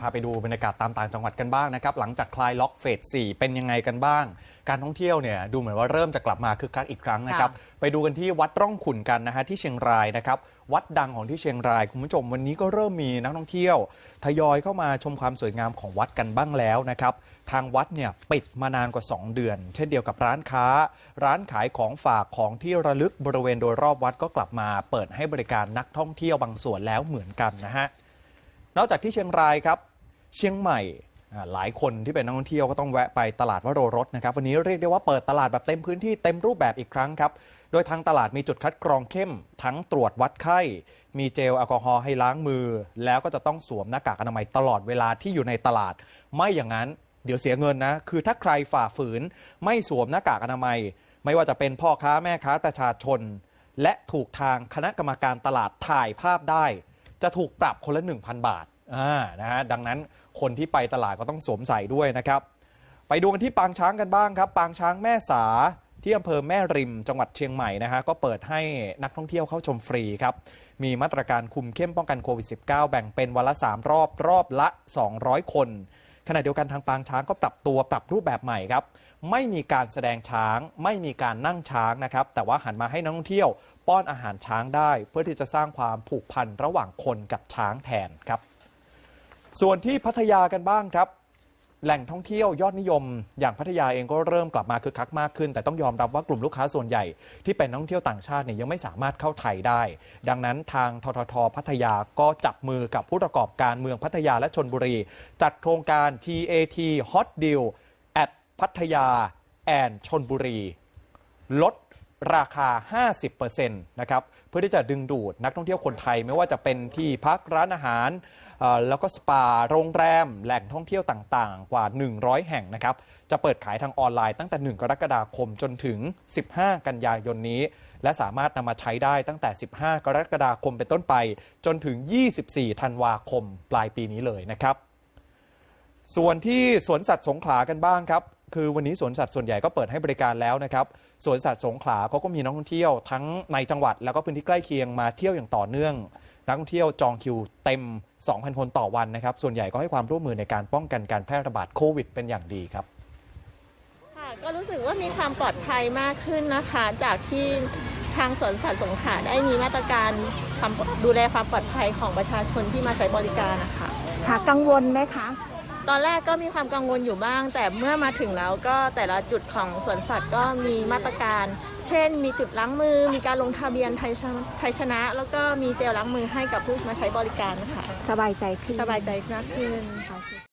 พาไปดูบรรยากาศตามต่างจังหวัดกันบ้างนะครับ หลังจากคลายล็อกเฟส 4 เป็นยังไงกันบ้าง การท่องเที่ยวเนี่ยดูเหมือนว่าเริ่มจะกลับมาคึกคักอีกครั้งนะครับ ไปดูกันที่วัดร่องขุนกันนะฮะที่เชียงรายนะครับ วัดดังของที่เชียงราย คุณผู้ชมวันนี้ก็เริ่มมีนักท่องเที่ยว ทยอยเข้ามาชมความสวยงามของวัดกันบ้างแล้วนะครับ ทางวัดเนี่ยปิดมานานกว่า 2 เดือน เช่นเดียวกับร้านค้า ร้านขายของฝากของที่ระลึกบริเวณโดยรอบวัดก็กลับมา เปิดให้บริการนักท่องเที่ยวบางส่วนแล้วเหมือนกันนะฮะ นอกจากที่เชียงรายครับ เชียงใหม่หลายคนที่เป็นนักท่องเที่ยวก็ต้องแวะไปตลาดวโรรสนะครับวันนี้เรียกได้ว่าเปิดตลาดแบบเต็มพื้นที่เต็มรูปแบบอีกครั้งครับ โดยทางตลาดมีจุดคัดกรองเข้ม ทั้งตรวจวัดไข้ มีเจลแอลกอฮอล์ให้ล้างมือ แล้วก็จะต้องสวมหน้ากากอนามัยตลอดเวลาที่อยู่ในตลาด ไม่อย่างนั้นเดี๋ยวเสียเงินนะ คือถ้าใครฝ่าฝืน ไม่สวมหน้ากากอนามัย ไม่ว่าจะเป็นพ่อค้าแม่ค้าประชาชน และถูกทางคณะกรรมการตลาดถ่ายภาพได้ จะถูกปรับคนละ 1,000 บาทอ่านะฮะดังนั้นคนที่ไปตลาดก็ต้องสวมใส่ด้วยนะครับ ไปดูกันที่ปางช้างกันบ้างครับ ปางช้างแม่สาที่อำเภอแม่ริมจังหวัดเชียงใหม่นะฮะก็เปิดให้นักท่องเที่ยวเข้าชมฟรีครับ มีมาตรการคุมเข้มป้องกันโควิด -19 แบ่งเป็นวันละ 3 รอบรอบละ 200 คน ขณะเดียวกันทางปางช้างก็ปรับตัวปรับรูปแบบใหม่ครับ ไม่มีการแสดงช้าง ไม่มีการนั่งช้างนะครับ แต่ว่าหันมาให้นักท่องเที่ยว ป้อนอาหารช้างได้ เพื่อที่จะสร้างความผูกพันระหว่างคนกับช้างแทนครับ ส่วนที่พัทยากันบ้างครับ แหล่งท่องเที่ยวยอดนิยม อย่างพัทยาเองก็เริ่มกลับมาคึกคักมากขึ้น แต่ต้องยอมรับว่ากลุ่มลูกค้าส่วนใหญ่ที่เป็นนักท่องเที่ยวต่างชาติเนี่ยยังไม่สามารถเข้าไทยได้ ดังนั้นทางทททพัทยาก็จับมือกับผู้ประกอบการเมืองพัทยาและชนบุรี จัดโครงการ TAT Hot Deal at พัทยาแอนชนบุรี ลด ราคา 50%นะครับ เพื่อที่จะดึงดูดนักท่องเที่ยวคนไทยไม่ว่าจะเป็นที่พักร้านอาหาร แล้วก็สปา โรงแรม แหล่งท่องเที่ยวต่างๆ กว่า 100 แห่งนะครับ จะเปิดขายทางออนไลน์ตั้งแต่ 1 กรกฎาคมจนถึง 15 กันยายนนี้ และสามารถนำมาใช้ได้ตั้งแต่ 15 กรกฎาคมเป็นต้นไป จนถึง 24 ธันวาคมปลายปีนี้เลยนะครับ ส่วนที่สวนสัตว์สงขลากันบ้างครับ คือวันนี้สวนสัตว์ส่วนใหญ่ก็เปิดให้บริการแล้วนะครับสวนสัตว์สงขลาเขาก็มีนักท่องเที่ยวทั้งในจังหวัด แล้วก็พื้นที่ใกล้เคียงมาเที่ยวอย่างต่อเนื่อง นักท่องเที่ยวจองคิวเต็ม 2,000 คนต่อวันนะครับ ส่วนใหญ่ก็ให้ความร่วมมือในการป้องกันการแพร่ระบาดโควิดเป็นอย่างดีครับค่ะก็รู้สึกว่ามีความปลอดภัยมากขึ้นนะคะ จากที่ทางสวนสัตว์สงขลาได้มีมาตรการความดูแลความปลอดภัยของประชาชนที่มาใช้บริการนะคะค่ะกังวลไหมคะ ตอนแรกก็มีความกังวลอยู่บ้าง แต่เมื่อมาถึงแล้วก็แต่ละจุดของสวนสัตว์ก็มีมาตรการ เช่น มีจุดล้างมือ มีการลงทะเบียนไทยชนะไทยชนะ แล้วก็มีเจลล้างมือให้กับผู้มาใช้บริการนะคะสบายใจขึ้นสบายใจมากขึ้นโอเค